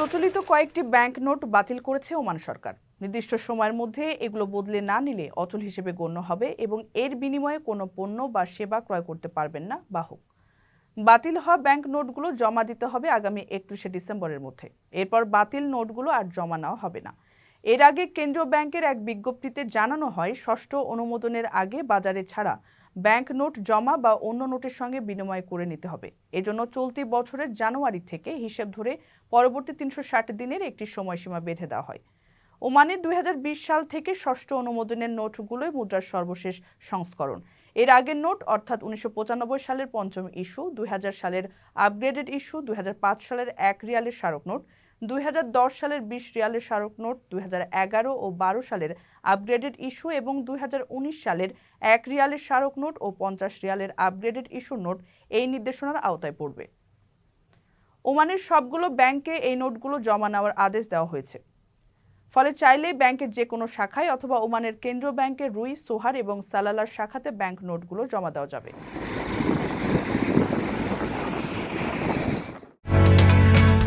প্রচলিত কয়েকটি bank note বাতিল করেছে ওমান সরকার। নির্দিষ্ট সময়ের মধ্যে এগুলো বদলে না নিলে অচল হিসেবে গণ্য হবে এবং এর বিনিময়ে কোনো পণ্য বা সেবা ক্রয় করতে পারবেন না বাহক বাতিল হওয়া ব্যাংক নোটগুলো জমা দিতে হবে আগামী একত্রিশে ডিসেম্বরের মধ্যে। এরপর বাতিল নোটগুলো আর জমা নেওয়া হবে না। এর আগে কেন্দ্রীয় ব্যাংকের এক বিজ্ঞপ্তিতে জানানো হয়, ষষ্ঠ অনুমোদনের আগে বাজারে ছাড়া ব্যাংক নোট জমা বা অন্য নোটের সঙ্গে বিনিময় করে নিতে হবে। এজন্য চলতি বছরের জানুয়ারি থেকে হিসেব ধরে পরবর্তী তিনশো ষাট দিনের একটি সময়সীমা বেঁধে দেওয়া হয়। ওমানে দুই হাজার বিশ সাল থেকে ষষ্ঠ অনুমোদনের নোটগুলোই মুদ্রার সর্বশেষ সংস্করণ। এর আগের নোট, অর্থাৎ উনিশশো পঁচানব্বই সালের পঞ্চম ইস্যু, দুই হাজার সালের আপগ্রেডেড ইস্যু, দুই হাজার পাঁচ সালের এক রিয়ালের স্মারক নোট দুই হাজার দশ সালের বিশ রিয়ালের স্মারক নোট, দুই হাজার এগারো ও বারো সালের আপগ্রেডেড ইস্যু এবং দুই হাজার উনিশ সালের এক রিয়ালের স্মারক নোট ও পঞ্চাশ রিয়ালের আপগ্রেডেড ইস্যু নোট এই নির্দেশনার আওতায় পড়বে। ওমানের সবগুলো ব্যাংকে এই নোটগুলো জমা নেওয়ার আদেশ দেওয়া হয়েছে। ফলে চাইলেই ব্যাংকের যে কোনো শাখায় অথবা ওমানের কেন্দ্রীয় ব্যাংকের রুই, সোহার এবং সালালার শাখাতে ব্যাংক নোটগুলো জমা দেওয়া যাবে।